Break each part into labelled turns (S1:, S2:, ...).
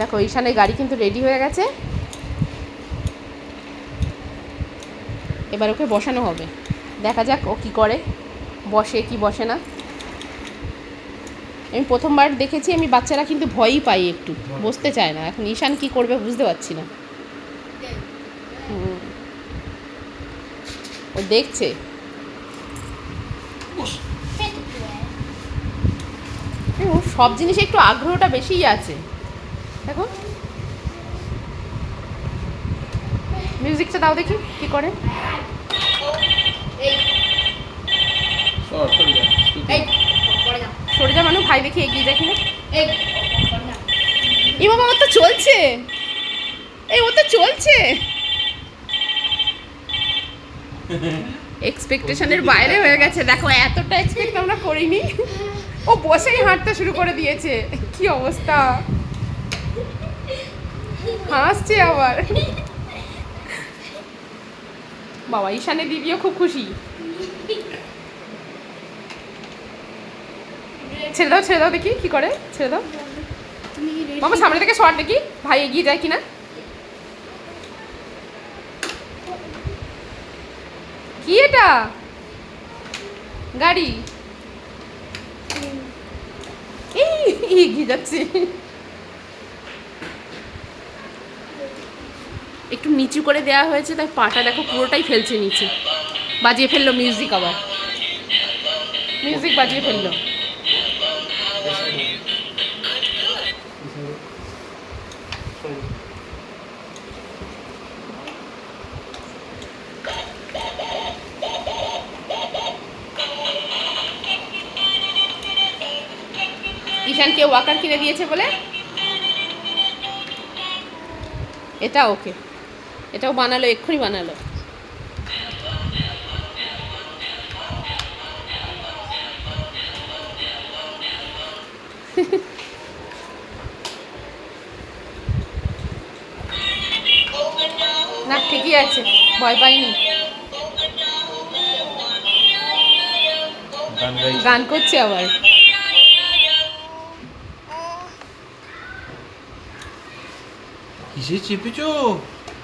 S1: দেখো ঈশানের গাড়ি কিন্তু রেডি হয়ে গেছে। এবার ওকে বসানো হবে। দেখা যাক ও কি করে। বসে কি বসে না। আমি প্রথমবার দেখেছি আমি বাচ্চারা কিন্তু ভয়ই পাই একটু। বসতে চায় না। এখন ঈশান কি করবে বুঝতে পারছি না। ও দেখছে। ওর সব জিনিসে একটু আগ্রহটা বেশিই আছে। দেখো। মিউজিকটা দাও দেখি কি করে?
S2: সরে যা
S1: মানুষ ভাই দেখি এগিয়ে যায় কিনা।
S3: এই
S1: এই বাবা ওর তো চলছে। এই ও তো চলছে। এক্সপেকটেশনের বাইরে হয়ে গেছে। দেখো এতটা এক্সপেক্ট আমরা করিনি। ও বসেই হাঁটতে শুরু করে দিয়েছে। কি অবস্থা? হাসছে আবার। বাবা, ঈশানের দিদিও খুব খুশি। ছেড়ে দাও ছেড়ে দাও দেখি কি করে, ছেড়ে দাও? মামা সামনে থেকে শর্ট দেখি, ভাই এগিয়ে যায় কিনা। কি এটা? গাড়ি। এই, এগিয়ে যাচ্ছে। একটু নিচু করে দেওয়া হয়েছে, তাই পাটা দেখো পুরোটাই ফেলছে নিচে। বাজিয়ে ফেলল মিউজিক আবার। মিউজিক বাজিয়ে ফেলল। ঈশানকে ওয়াকার কিনে দিয়েছে বলে? এটা ওকে এটাও বানালো এক্ষুনি বানালো। না ঠিকই আছে ভয় পাইনি।
S2: গান
S1: করছে আবার।
S2: কিসে চেপেছো?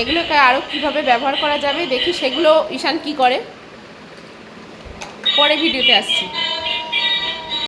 S1: এগুলোকে আরও কীভাবে ব্যবহার করা যাবে দেখি সেগুলো ঈশান কি করে। পরে ভিডিওতে আসছি।